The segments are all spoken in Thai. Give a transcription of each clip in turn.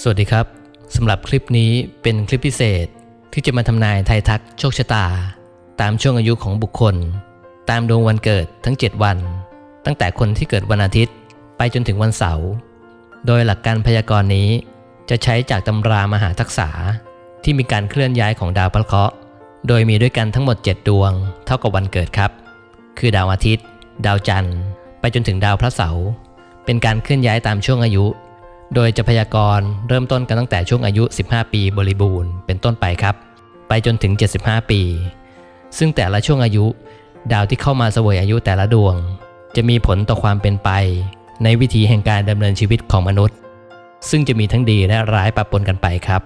สวัสดีครับสำหรับคลิปนี้เป็นคลิปพิเศษที่จะมาทำนายไทยทักโชคชะตา ตามช่วงอายุของบุคคล ตามดวงวันเกิดทั้ง 7 วัน ตั้งแต่คนที่เกิดวันอาทิตย์ ไปจนถึงวันเสาร์โดยหลักการพยากรณ์นี้ จะใช้จากตำรามหาทักษะที่มีการเคลื่อนย้ายของดาวพระเคราะห์โดยมีด้วยกันทั้งหมด 7 ดวง เท่ากับวันเกิดครับ คือดาวอาทิตย์ ดาวจันทร์ ไปจนถึงดาวพระเสาร์เป็นการเคลื่อนย้ายตามช่วงอายุ โดยจะพยากรณ์เริ่มต้นกันตั้งแต่ช่วงอายุ 15 ปีบริบูรณ์เป็นต้นไปครับ ไปจนถึง 75 ปี ซึ่งแต่ละช่วงอายุ ดาวที่เข้ามาเสวยอายุแต่ละดวง จะมีผลต่อความเป็นไป ในวิถีแห่งการดำเนินชีวิตของมนุษย์ ซึ่งจะมีทั้งดีและร้ายปะปนกันไปครับ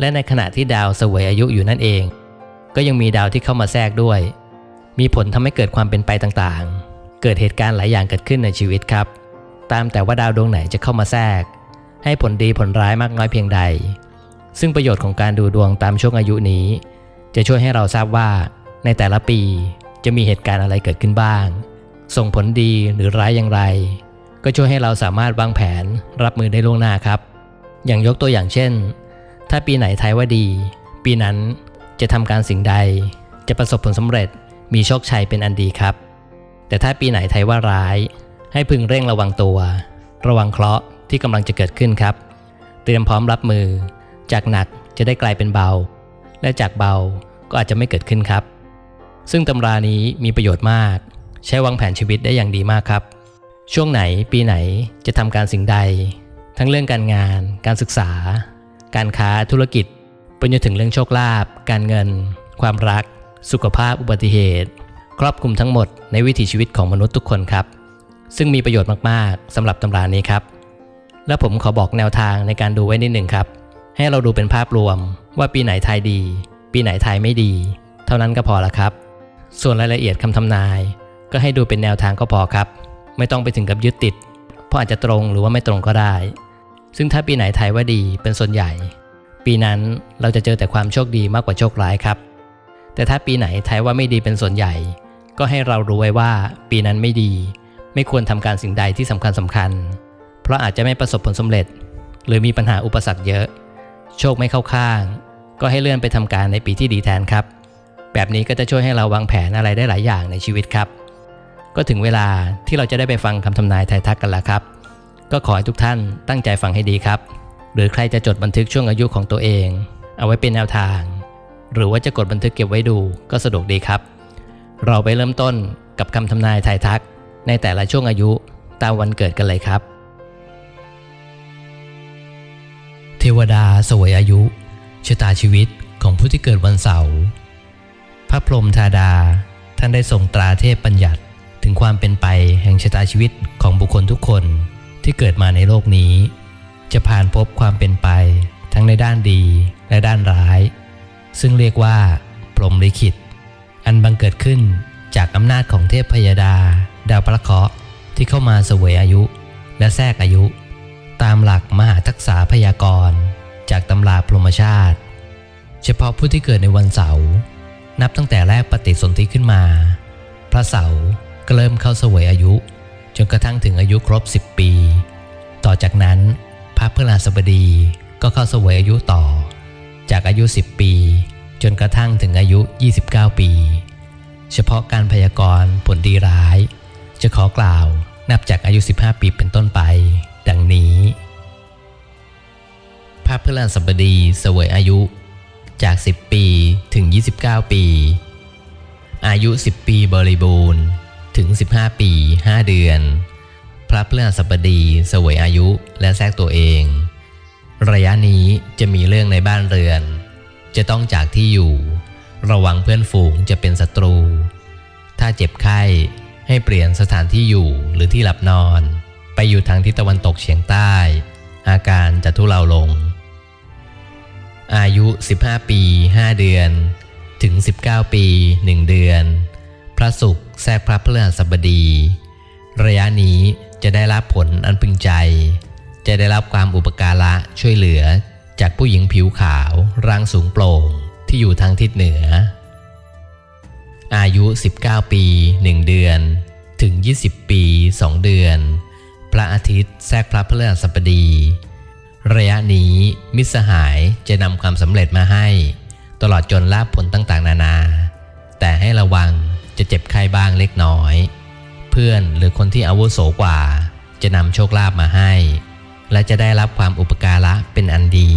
และในขณะที่ดาวเสวยอายุอยู่นั่นเอง ก็ยังมีดาวที่เข้ามาแทรกด้วย มีผลทำให้เกิดความเป็นไปต่างๆ เกิดเหตุการณ์หลายอย่างเกิดขึ้นในชีวิตครับ ตามแต่ว่าดาวดวงไหนจะเข้ามาแทรก ให้ผลดีผลร้ายมากน้อยเพียงใด ซึ่งประโยชน์ของการดูดวงตามช่วงอายุนี้ จะช่วยให้เราทราบว่า ในแต่ละปีจะมีเหตุการณ์อะไรเกิดขึ้นบ้าง ส่งผลดีหรือร้ายอย่างไร ก็ช่วยให้เราสามารถวางแผนรับมือได้ล่วงหน้าครับ อย่างยกตัวอย่างเช่น ถ้าปีไหนทายว่าดี ปีนั้นจะทำการสิ่งใด จะประสบผลสำเร็จมีโชคชัยเป็นอันดีครับ แต่ถ้าปีไหนทายว่าร้าย ให้พึงเร่งระวังตัว ระวังเคราะห์ ที่กำลังจะเกิดขึ้นครับ เตรียมพร้อมรับมือ จากหนักจะได้กลายเป็นเบา และจากเบาก็อาจจะไม่เกิดขึ้นครับ ซึ่งตำรานี้มีประโยชน์มาก ใช้วางแผนชีวิตได้อย่างดีมากครับ ช่วงไหนปีไหนจะทำการสิ่งใด ทั้งเรื่องการงาน การศึกษา การค้าธุรกิจไปจนถึงเรื่องโชคลาภการเงิน ความรัก สุขภาพอุบัติเหตุ ครอบคลุมทั้งหมดในวิถีชีวิตของมนุษย์ทุกคนครับ ซึ่งมีประโยชน์มาก ๆสำหรับตำรานี้ครับ และผมขอบอกแนวทางในการดูไว้นิดหนึ่งครับ ให้เราดูเป็นภาพรวมว่าปีไหนทายดี ปีไหนทายไม่ดี เท่านั้นก็พอละครับ ส่วนรายละเอียดคำทำนาย ก็ให้ดูเป็นแนวทางก็พอครับ ไม่ต้องไปถึงกับยึดติด เพราะอาจจะตรงหรือว่าไม่ตรงก็ได้ ซึ่งถ้าปีไหนทายว่าดีเป็นส่วนใหญ่ ปีนั้นเราจะเจอแต่ความโชคดีมากกว่าโชคร้ายครับ แต่ถ้าปีไหนทายว่าไม่ดีเป็นส่วนใหญ่ ก็ให้เรารู้ไว้ว่าปีนั้นไม่ดี ไม่ควรทำการสิ่งใดที่สำคัญสำคัญ ราะอาจจะไม่ประสบผลสำเร็จ หรือมีปัญหาอุปสรรคเยอะ โชคไม่เข้าข้าง ก็ให้เลื่อนไปทำการในปีที่ดีแทนครับ แบบนี้ก็จะช่วยให้เราวางแผนอะไรได้หลายอย่างในชีวิตครับ ก็ถึงเวลาที่เราจะได้ไปฟังคำทำนายทายทักกันแล้วครับ ก็ขอให้ทุกท่านตั้งใจฟังให้ดีครับ หรือใครจะจดบันทึกช่วงอายุของตัวเอง เอาไว้เป็นแนวทาง หรือว่าจะกดบันทึกเก็บไว้ดูก็สะดวกดีครับ เราไปเริ่มต้นกับคำทำนายทายทัก ในแต่ละช่วงอายุตามวันเกิดกันเลยครับ เทวดาสวยอายุชะตาชีวิตของผู้ที่เกิดวันเสาร์พระพรหมธาดาท่านได้ส่งตราเทพบัญญัติถึงความเป็นไปแห่งชะตาชีวิตของบุคคลทุกคนที่เกิดมาในโลกนี้ จะผ่านพบความเป็นไปทั้งในด้านดีและด้านร้าย ซึ่งเรียกว่า พรหมลิขิต อันบังเกิดขึ้นจากอำนาจของเทพพยดา ดาวพระเคราะห์ที่เข้ามาเสวยอายุ และแทรกอายุ ตามหลักมหาทักษะพยากรณ์ จากตำราพรหมชาติ เฉพาะผู้ที่เกิดในวันเสาร์นับตั้งแต่แรกปฏิสนธิขึ้นมา พระเสาร์ก็เริ่มเข้าเสวยอายุ จนกระทั่งถึงอายุครบ 10 ปี ต่อจากนั้นพระพฤหัสบดีก็เข้าเสวยอายุต่อ จากอายุ 10 ปี จนกระทั่งถึงอายุ 29 ปี เฉพาะการพยากรณ์ผลดีร้าย จะขอกล่าวนับจากอายุ 15 ปีเป็นต้นไป ฤหัสบดีเสวยอายุ จาก 10 ปีถึง 29 ปี อายุ 10 ปีบริบูรณ์ถึง 15 ปี 5 เดือน พระพฤหัสบดีเสวยอายุและแทรกตัวเอง ระยะนี้จะมีเรื่องในบ้านเรือน จะต้องจากที่อยู่ ระวังเพื่อนฝูงจะเป็นศัตรู ถ้าเจ็บไข้ให้เปลี่ยนสถานที่อยู่หรือที่หลับนอน ไปอยู่ทางทิศตะวันตกเฉียงใต้ อาการจะทุเลาลง อายุ 15 ปี 5 เดือน ถึง 19 ปี 1 เดือน พระศุกร์แทรกพระพฤหัสบดี ระยะนี้จะได้รับผลอันพึงใจ จะได้รับความอุปการะช่วยเหลือจากผู้หญิงผิวขาวร่างสูงโปร่งที่อยู่ทางทิศเหนือ อายุ 19 ปี 1 เดือน ถึง 20 ปี 2 เดือน พระอาทิตย์แทรกพระพฤหัสบดี ระยะนี้มิตรสหายจะนำความสำเร็จมาให้ ตลอดจนลาบผลต่างๆ นานา แต่ให้ระวังจะเจ็บไข้บ้างเล็กน้อย เพื่อนหรือคนที่อาวุโสกว่า จะนำโชคลาภมาให้ และจะได้รับความอุปการะเป็นอันดี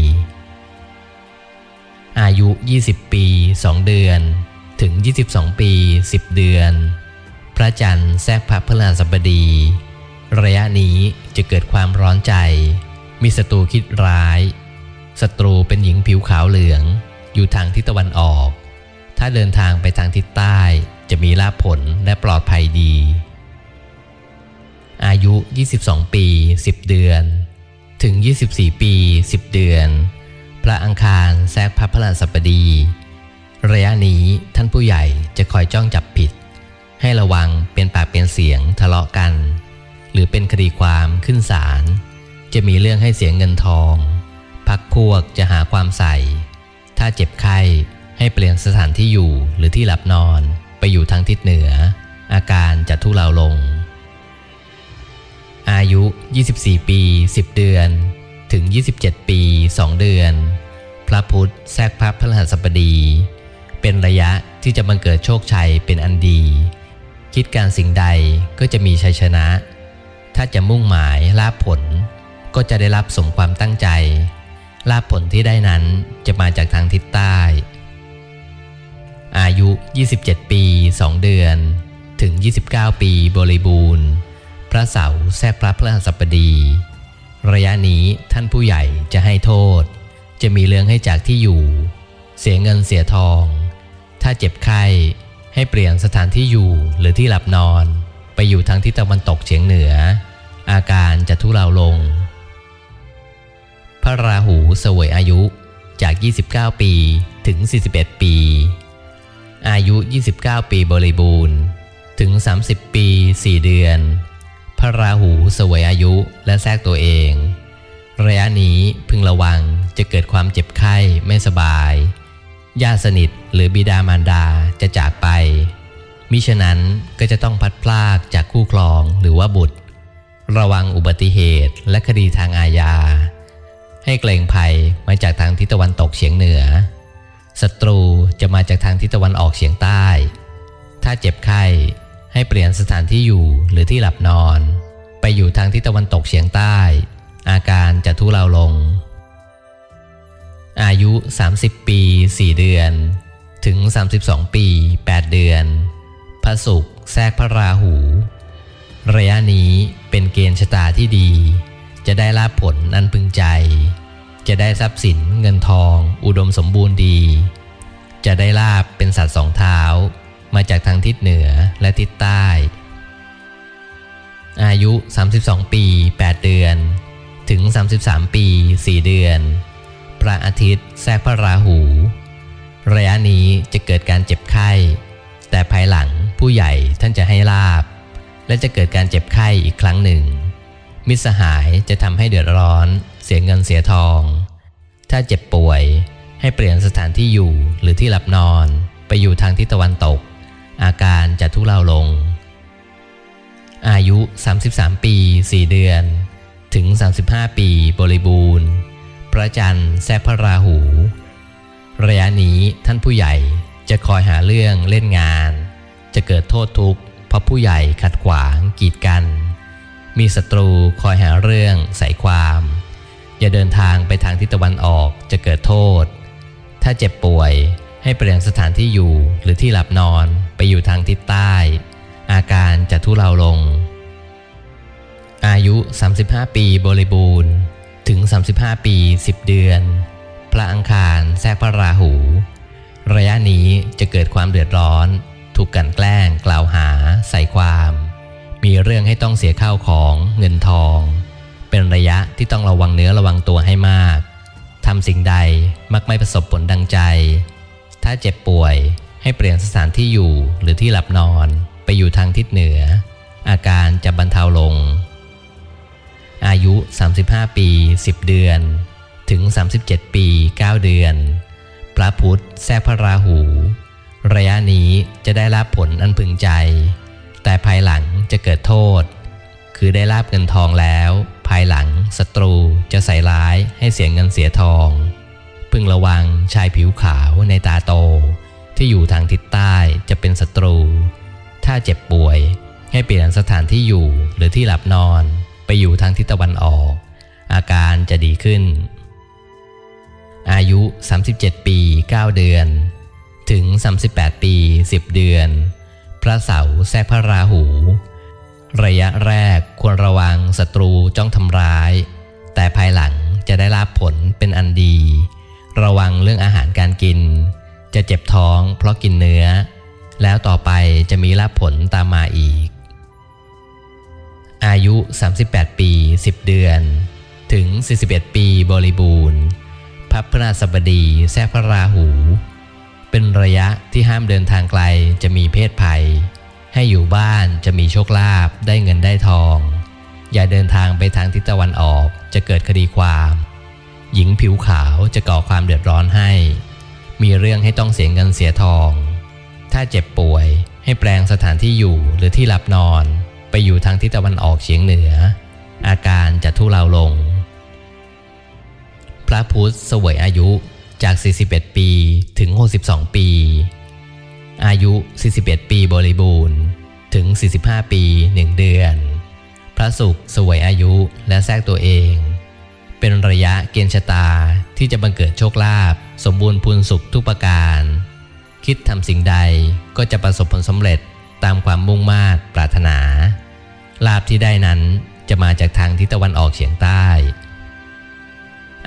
อายุ 20 ปี 2 เดือน ถึง 22 ปี 10 เดือน พระจันทร์แทรกพระพฤหัสบดี ระยะนี้จะเกิดความร้อนใจ มีศัตรูคิดร้าย ศัตรูเป็นหญิงผิวขาวเหลือง อยู่ทางทิศตะวันออก ถ้าเดินทางไปทางทิศใต้จะมีลาภผลและปลอดภัยดี อายุ 22 ปี 10 เดือน ถึง 24 ปี 10 เดือน พระอังคารแทรกพระพฤหัสบดี ระยะนี้ท่านผู้ใหญ่จะคอยจ้องจับผิด ให้ระวังเป็นปากเป็นเสียงทะเลาะกัน หรือเป็นคดีความขึ้นศาล จะมีเรื่องให้เสียเงินทอง พักพวกจะหาความใส่ ถ้าเจ็บไข้ให้เปลี่ยนสถานที่อยู่หรือที่หลับนอนไปอยู่ทางทิศเหนือ อาการจะทุเลาลง อายุ 24 ปี 10 เดือน ถึง 27 ปี 2 เดือน พระพุทธแทรกพระพฤหัสบดี เป็นระยะที่จะบังเกิดโชคชัยเป็นอันดี คิดการสิ่งใดก็จะมีชัยชนะ ถ้าจะมุ่งหมายลาผล ก็จะได้รับสมความตั้งใจ ลาภผลที่ได้นั้นจะมาจากทางทิศใต้ อายุ 27 ปี 2 เดือน ถึง 29 ปีบริบูรณ์ พระเสาร์แทรกพระพฤหัสบดี ระยะนี้ท่านผู้ใหญ่จะให้โทษ จะมีเรื่องให้จากที่อยู่ เสียเงินเสียทอง ถ้าเจ็บไข้ให้เปลี่ยนสถานที่อยู่หรือที่หลับนอน ไปอยู่ทางทิศตะวันตกเฉียงเหนือ อาการจะทุเลาลง พระราหูเสวยอายุจาก 29 ปีถึง 41 ปี อายุ 29 ปีบริบูรณ์ ถึง 30 ปี 4 เดือน พระราหูเสวยอายุและแทรกตัวเอง ระยะนี้พึงระวังจะเกิดความเจ็บไข้ไม่สบายญาติสนิทหรือบิดามารดาจะจากไป มิฉะนั้นก็จะต้องพัดพลากจากคู่ครองหรือว่าบุตร ระวังอุบัติเหตุและคดีทางอาญา ให้เกรงภัยมาจากทางทิศตะวันตกเฉียงเหนือ ศัตรูจะมาจากทางทิศตะวันออกเฉียงใต้ ถ้าเจ็บไข้ให้เปลี่ยนสถานที่อยู่หรือที่หลับนอน ไปอยู่ทางทิศตะวันตกเฉียงใต้ อาการจะทุเลาลง อายุ 30 ปี 4 เดือน ถึง 32 ปี 8 เดือน พระศุกร์แทรกพระราหู ระยะนี้เป็นเกณฑ์ชะตาที่ดี จะได้ลาภผลอันพึงใจ จะได้ทรัพย์สินเงินทอง อุดมสมบูรณ์ดี จะได้ลาบเป็นสัตว์สองเท้า มาจากทางทิศเหนือและทิศใต้ อายุ 32 ปี 8 เดือน ถึง 33 ปี 4 เดือน พระอาทิตย์แทรกพระราหู ระยะนี้จะเกิดการเจ็บไข้ แต่ภายหลังผู้ใหญ่ท่านจะให้ลาบ และจะเกิดการเจ็บไข้อีกครั้งหนึ่ง มิตรสหายจะทำให้เดือดร้อน เสียเงินเสียทอง ถ้าเจ็บป่วยให้เปลี่ยนสถานที่อยู่หรือที่หลับนอนไปอยู่ทางทิศตะวันตก อาการจะทุเลาลง อายุ 33 ปี 4 เดือน ถึง 35 ปีบริบูรณ์ พระจันทร์แทรกพระราหู ระยะนี้ท่านผู้ใหญ่จะคอยหาเรื่องเล่นงาน จะเกิดโทษทุกข์เพราะผู้ใหญ่ขัดขวางกีดกัน มีศัตรูคอยหาเรื่องใส่ความ อย่าเดินทางไปทางทิศตะวันออกจะเกิดโทษ ถ้าเจ็บป่วยให้เปลี่ยนสถานที่อยู่หรือที่หลับนอนไปอยู่ทางทิศใต้ อาการจะทุเลาลง อายุ 35 ปีบริบูรณ์ ถึง 35 ปี 10 เดือน พระอังคารแทรกพระราหู ระยะนี้จะเกิดความเดือดร้อน ถูกกลันแกล้งกล่าวหาใส่ความ มีเรื่องให้ต้องเสียข้าวของเงินทอง เป็นระยะที่ต้องระวังเนื้อระวังตัวให้มากทำสิ่งใดมักไม่ประสบผลดังใจ ถ้าเจ็บป่วยให้เปลี่ยนสถานที่อยู่หรือที่หลับนอนไปอยู่ทางทิศเหนือ อาการจะบรรเทาลง อายุ 35 ปี 10 เดือน ถึง 37 ปี 9 เดือน พระพุธแทรพระราหู ระยะนี้จะได้รับผลอันพึงใจ แต่ภายหลังจะเกิดโทษ คือได้ลาบเงินทองแล้ว ภายหลังศัตรูจะใส่ร้ายให้เสียเงินเสียทอง พึงระวังชายผิวขาวในตาโต ที่อยู่ทางทิศใต้จะเป็นศัตรู ถ้าเจ็บป่วยให้เปลี่ยนสถานที่อยู่หรือที่หลับนอนไปอยู่ทางทิศตะวันออก อาการจะดีขึ้น อายุ 37 ปี 9 เดือน ถึง 38 ปี 10 เดือน พระเสาร์แทรกพระราหู ระยะแรกควรระวังศัตรูจ้องทำร้าย แต่ภายหลังจะได้รับผลเป็นอันดี ระวังเรื่องอาหารการกิน จะเจ็บท้องเพราะกินเนื้อ แล้วต่อไปจะมีรับผลตามมาอีก อายุ 38 ปี 10 เดือน ถึง 41 ปีบริบูรณ์พระพฤหัสบดีแทรกพระราหู เป็นระยะที่ห้ามเดินทางไกลจะมีเพศภัย ให้อยู่บ้านจะมีโชคลาภได้เงินได้ทอง อย่าเดินทางไปทางทิศตะวันออกจะเกิดคดีความ หญิงผิวขาวจะก่อความเดือดร้อนให้ มีเรื่องให้ต้องเสียเงินเสียทอง ถ้าเจ็บป่วยให้แปลงสถานที่อยู่หรือที่หลับนอน ไปอยู่ทางทิศตะวันออกเฉียงเหนือ อาการจะทุเลาลง พระพุทธเสวยอายุ จาก 41 ปีถึง 62 ปี อายุ 41 ปีบริบูรณ์ ถึง 45 ปี 1 เดือน พระศุกร์เสวยอายุและแทรกตัวเอง เป็นระยะเกณฑ์ชะตาที่จะบังเกิดโชคลาภสมบูรณ์พูนสุขทุกประการ คิดทำสิ่งใดก็จะประสบผลสำเร็จตามความมุ่งมา่ปรารถนา ลาภที่ได้นั้นจะมาจากทางทิศตะวันออกเฉียงใต้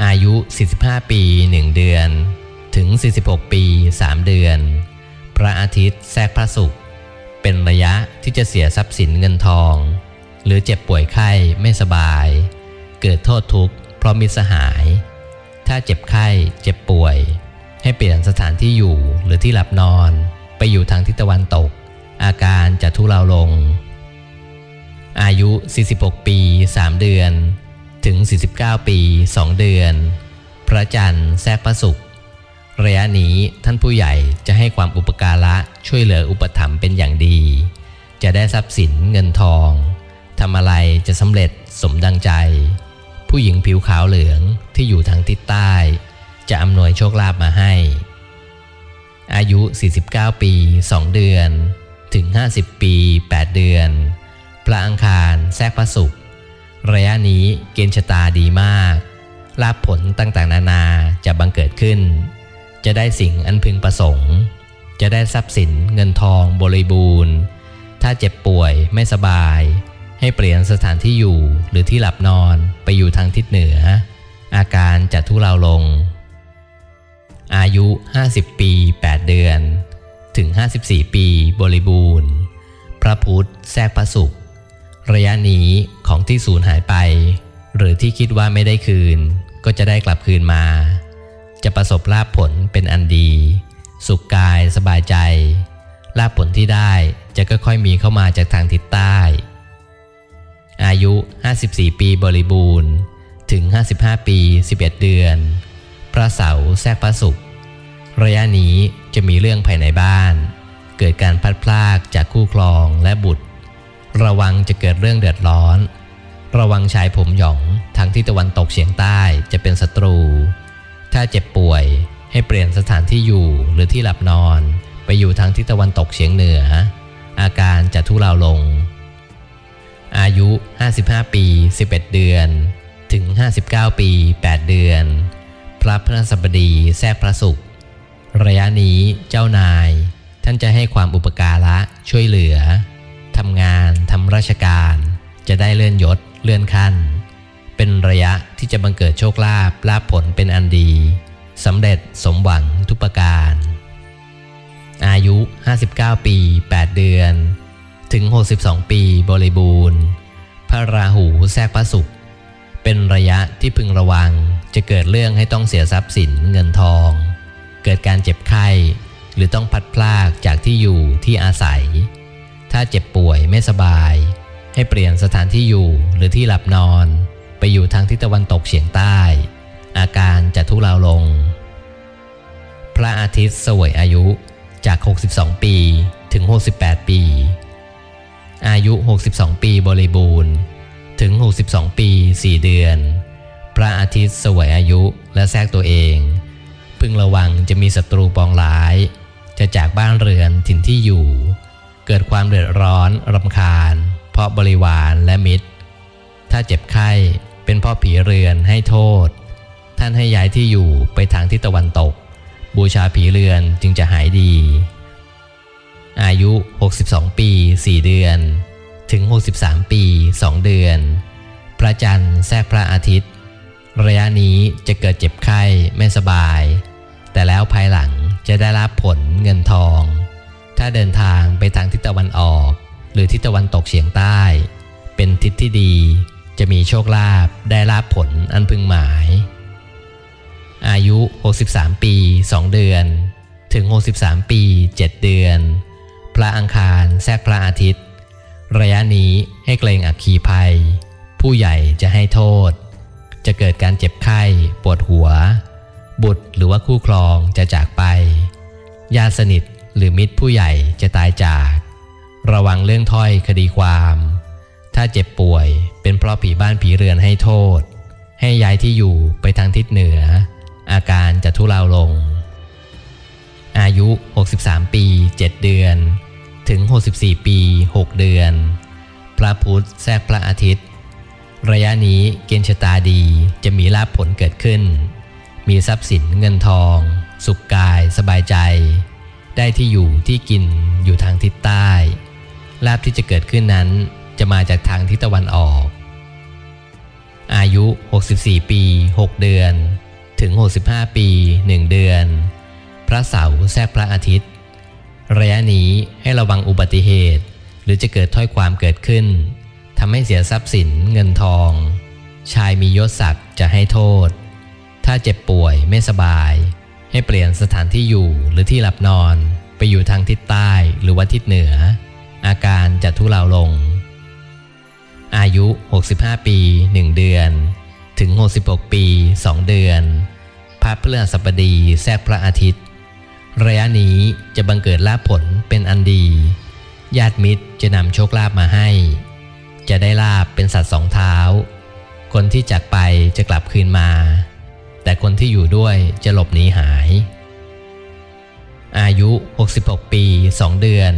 อายุ 45 ปี 1 เดือน ถึง 46 ปี 3 เดือน พระอาทิตย์แทรกพระศุกร์เป็นระยะที่จะเสียทรัพย์สินเงินทอง หรือเจ็บป่วยไข้ไม่สบาย เกิดโทษทุกข์เพราะมิสหาย ถ้าเจ็บไข้เจ็บป่วย ให้เปลี่ยนสถานที่อยู่หรือที่หลับนอน ไปอยู่ทางทิศตะวันตก อาการจะทุเลาลง อายุ 46 ปี 3 เดือน ถึง 49 ปี 2 เดือน พระจันทร์แทรกพระศุกร์ระยะนี้ท่านผู้ใหญ่จะให้ความอุปการะช่วยเหลืออุปถัมภ์เป็นอย่างดี จะได้ทรัพย์สินเงินทองทำอะไรจะสำเร็จสมดังใจ ผู้หญิงผิวขาวเหลืองที่อยู่ทางทิศใต้ จะอำนวยโชคลาภมาให้ อายุ 49 ปี 2 เดือน ถึง 50 ปี 8 เดือน พระอังคารแทรกพระศุกร์ ระยะนี้เกณฑ์ชะตาดีมาก ลาภผลต่างๆ นานาจะบังเกิดขึ้น จะได้สิ่งอันพึงประสงค์ จะได้ทรัพย์สินเงินทองบริบูรณ์ ถ้าเจ็บป่วยไม่สบาย ให้เปลี่ยนสถานที่อยู่หรือที่หลับนอนไปอยู่ทางทิศเหนือ อาการจะทุเลาลง อายุ 50 ปี 8 เดือน ถึง 54 ปีบริบูรณ์ พระพุทธแทรกพระศุก ระยะนี้ของที่สูญหายไป หรือที่คิดว่าไม่ได้คืน ก็จะได้กลับคืนมา จะประสบลาภผลเป็นอันดี สุขกายสบายใจ ลาภผลที่ได้จะค่อยๆมีเข้ามาจากทางทิศใต้ อายุ 54 ปีบริบูรณ์ ถึง 55 ปี 11 เดือน พระเสาร์แทรกพระศุกร์ระยะนี้จะมีเรื่องภายในบ้าน เกิดการพลัดพรากจากคู่ครองและบุตร ระวังจะเกิดเรื่องเดือดร้อน ระวังชายผมหยองทางที่ตะวันตกเฉียงใต้จะเป็นศัตรู ถ้าเจ็บป่วยให้เปลี่ยนสถานที่อยู่หรือที่หลับนอน ไปอยู่ทางทิศตะวันตกเฉียงเหนือ อาการจะทุเลาลง อายุ 55 ปี 11 เดือน ถึง 59 ปี 8 เดือน พระพฤหัสบดีแทรกพระศุกร์ระยะนี้เจ้านาย ท่านจะให้ความอุปการะช่วยเหลือ ทำงานทำราชการ จะได้เลื่อนยศเลื่อนขั้น เป็นระยะที่จะบังเกิดโชคลาภลาภผลเป็นอันดีสำเร็จสมหวังทุกประการ อายุ 59 ปี 8 เดือน ถึง 62 ปีบริบูรณ์ พระราหูแทรกพระศุกร์เป็นระยะที่พึงระวังจะเกิดเรื่องให้ต้องเสียทรัพย์สินเงินทอง เกิดการเจ็บไข้ หรือต้องพัดพลากจากที่อยู่ที่อาศัย ถ้าเจ็บป่วยไม่สบาย ให้เปลี่ยนสถานที่อยู่หรือที่หลับนอน ไปอยู่ทางทิศตะวันตกเฉียงใต้ อาการจะทุเลาลง พระอาทิตย์สวยอายุจาก 62 ปีถึง 68 ปี อายุ 62 ปีบริบูรณ์ ถึง 62 ปี 4 เดือน พระอาทิตย์สวยอายุและแทรกตัวเอง พึงระวังจะมีศัตรูปองร้าย จะจากบ้านเรือนถิ่นที่อยู่ เกิดความเดือดร้อนรำคาญ เพราะบริวารและมิตร ถ้าเจ็บไข้เป็นพ่อผีเรือนให้โทษ ท่านให้ย้ายที่อยู่ไปทางทิศตะวันตก บูชาผีเรือนจึงจะหายดี อายุ 62 ปี 4 เดือน ถึง 63 ปี 2 เดือน พระจันทร์แทรกพระอาทิตย์ ระยะนี้จะเกิดเจ็บไข้ไม่สบาย แต่แล้วภายหลังจะได้รับผลเงินทอง ถ้าเดินทางไปทางทิศตะวันออก หรือทิศตะวันตกเฉียงใต้ เป็นทิศที่ดี จะมีโชคลาภได้ลาภผลอันพึงหมาย อายุ 63 ปี 2 เดือน ถึง 63 ปี 7 เดือน พระอังคารแทรกพระอาทิตย์ ระยะนี้ให้เกรงอักคีภัย ผู้ใหญ่จะให้โทษ จะเกิดการเจ็บไข้ปวดหัว บุตรหรือว่าคู่ครองจะจากไปญาติสนิท หรือมิตรผู้ใหญ่จะตายจาก ระวังเรื่องถ้อยคดีความ ถ้าเจ็บป่วยเป็นเพราะผีบ้านผีเรือนให้โทษ ให้ย้ายที่อยู่ไปทางทิศเหนือ อาการจะทุเลาลง อายุ 63 ปี 7 เดือน ถึง 64 ปี 6 เดือน พระพุธแทรกพระอาทิตย์ ระยะนี้เกณฑ์ชะตาดีจะมีลาภผลเกิดขึ้น มีทรัพย์สินเงินทอง สุขกายสบายใจ ได้ที่อยู่ที่กินอยู่ทางทิศใต้ลาภที่จะเกิดขึ้นนั้นจะมาจากทางทิศตะวันออก อายุ 64 ปี 6 เดือน ถึง 65 ปี 1 เดือน พระเสาร์แทรกพระอาทิตย์ ระยะนี้ให้ระวังอุบัติเหตุ หรือจะเกิดถ้อยความเกิดขึ้นทำให้เสียทรัพย์สินเงินทอง ชายมียศศักดิ์จะให้โทษ ถ้าเจ็บป่วยไม่สบาย ให้เปลี่ยนสถานที่อยู่หรือที่หลับนอน ไปอยู่ทางทิศใต้หรือว่าทิศเหนือ อาการจะทุเลาลง อายุ 65 ปี 1 เดือน ถึง 66 ปี 2 เดือนพระพฤหัสบดีแทรกพระอาทิตย์ ระยะนี้จะบังเกิดลาภผลเป็นอันดี ญาติมิตรจะนำโชคลาภมาให้ จะได้ลาบเป็นสัตว์สองเท้า คนที่จากไปจะกลับคืนมา แต่คนที่อยู่ด้วยจะหลบหนีหาย อายุ 66 ปี 2 เดือน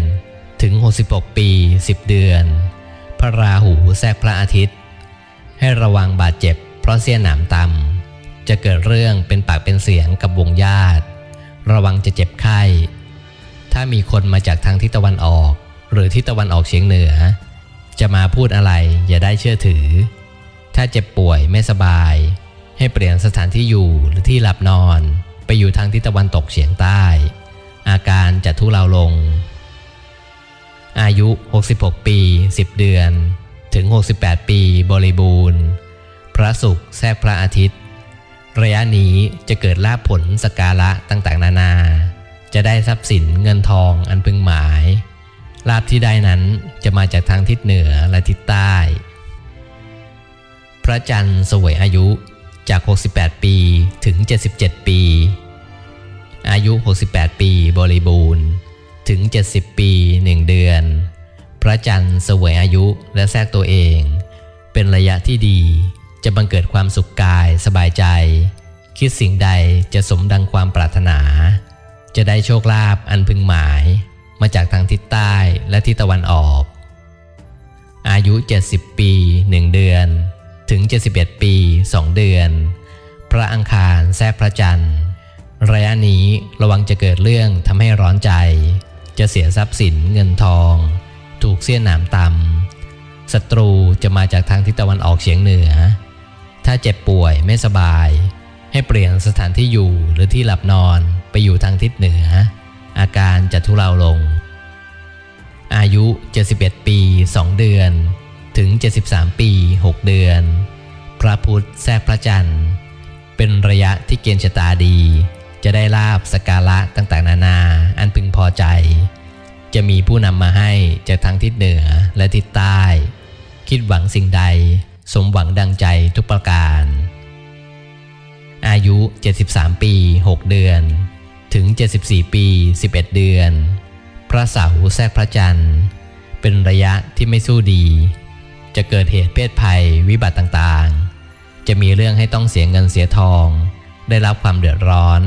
ถึง 66 ปี 10 เดือน พระราหูแทรกพระอาทิตย์ ให้ระวังบาดเจ็บ เพราะเสี้ยนหนามตำจะเกิดเรื่องเป็นปากเป็นเสียงกับวงญาติ ระวังจะเจ็บไข้ ถ้ามีคนมาจากทางทิศตะวันออก หรือทิศตะวันออกเฉียงเหนือ จะมาพูดอะไรอย่าได้เชื่อถือ ถ้าเจ็บป่วยไม่สบาย ให้เปลี่ยนสถานที่อยู่หรือที่หลับนอน ไปอยู่ทางทิศตะวันตกเฉียงใต้ อาการจะทุเลาลง อายุ 66 ปี 10 เดือน ถึง 68 ปีบริบูรณ์ พระศุกร์แทรกพระอาทิตย์ ระยะนี้จะเกิดลาภผลสการะต่างๆ นานา จะได้ทรัพย์สินเงินทองอันพึงหมาย ลาภที่ได้นั้นจะมาจากทางทิศเหนือและทิศใต้ พระจันทร์สวยอายุจาก 68 ปีถึง 77 ปี อายุ 68 ปีบริบูรณ์ ถึง 70 ปี 1 เดือน พระจันทร์เสวยอายุและแทรกตัวเอง เป็นระยะที่ดี จะบังเกิดความสุขกายสบายใจ คิดสิ่งใดจะสมดังความปรารถนา จะได้โชคลาภอันพึงหมาย มาจากทางทิศใต้และทิศตะวันออก อายุ 70 ปี 1 เดือน ถึง 71 ปี 2 เดือน พระอังคารแทรกพระจันทร์ ระยะนี้ระวังจะเกิดเรื่องทำให้ร้อนใจ จะเสียทรัพย์สินเงินทอง ถูกเสี้ยนหนามตำศัตรูจะมาจากทางทิศตะวันออกเฉียงเหนือ ถ้าเจ็บป่วยไม่สบาย ให้เปลี่ยนสถานที่อยู่หรือที่หลับนอนไปอยู่ทางทิศเหนือ อาการจะทุเลาลง อายุ 71 ปี 2 เดือน ถึง 73 ปี 6 เดือน พระพุธแทรกพระจันทร์เป็นระยะที่เกณฑ์ชะตาดี จะได้ลาบสการะต่างๆ นานา อันพึงพอใจ จะมีผู้นำมาให้จากทางทิศเหนือและทิศใต้ คิดหวังสิ่งใด สมหวังดังใจทุกประการ อายุ 73 ปี 6 เดือน ถึง 74 ปี 11 เดือน พระเสาแทรกพระจันทร์ เป็นระยะที่ไม่สู้ดี จะเกิดเหตุเพศภัยวิบัติต่างๆ จะมีเรื่องให้ต้องเสียเงินเสียทอง ได้รับความเดือดร้อน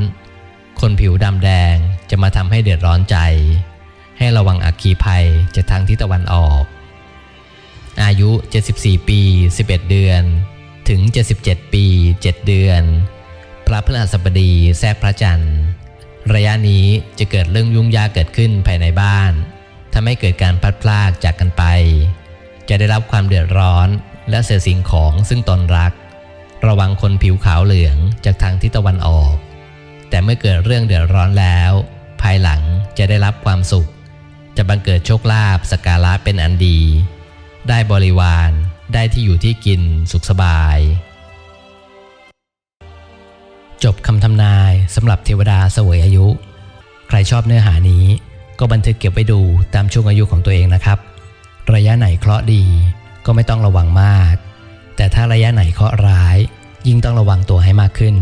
คนผิวดำแดงจะมาทำให้เดือดร้อนใจ ให้ระวังอัคคีภัยจากทางทิศตะวันออก อายุ 74 ปี 11 เดือน ถึง 77 ปี 7 เดือน พระพฤหัสบดีแทรกพระจันทร์ ระยะนี้จะเกิดเรื่องยุ่งยากเกิดขึ้นภายในบ้านทำให้เกิดการพลัดพรากจากกันไป จะได้รับความเดือดร้อนและเสียสิ่งของซึ่งตนรัก ระวังคนผิวขาวเหลืองจากทางทิศตะวันออก แต่เมื่อเกิดเรื่องเดือดร้อนแล้ว ภายหลังจะได้รับความสุข จะบังเกิดโชคลาภสกการะเป็นอันดี ได้บริวารได้ที่อยู่ที่กินสุขสบาย จบคำทำนายสำหรับเทวดาเสวยอายุ ใครชอบเนื้อหานี้ ก็บันทึกเก็บไว้ดูตามช่วงอายุของตัวเองนะครับ ระยะไหนเคราะห์ดีก็ไม่ต้องระวังมาก แต่ถ้าระยะไหนเคราะห์ร้าย ยิ่งต้องระวังตัวให้มากขึ้น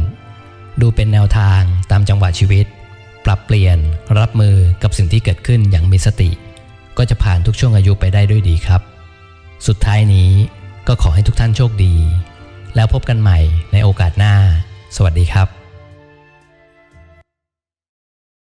ดูเป็นแนวทางตามจังหวะชีวิต ปรับเปลี่ยน รับมือกับสิ่งที่เกิดขึ้นอย่างมีสติ ก็จะผ่านทุกช่วงอายุไปได้ด้วยดีครับ สุดท้ายนี้ก็ขอให้ทุกท่านโชคดี แล้วพบกันใหม่ในโอกาสหน้า สวัสดีครับ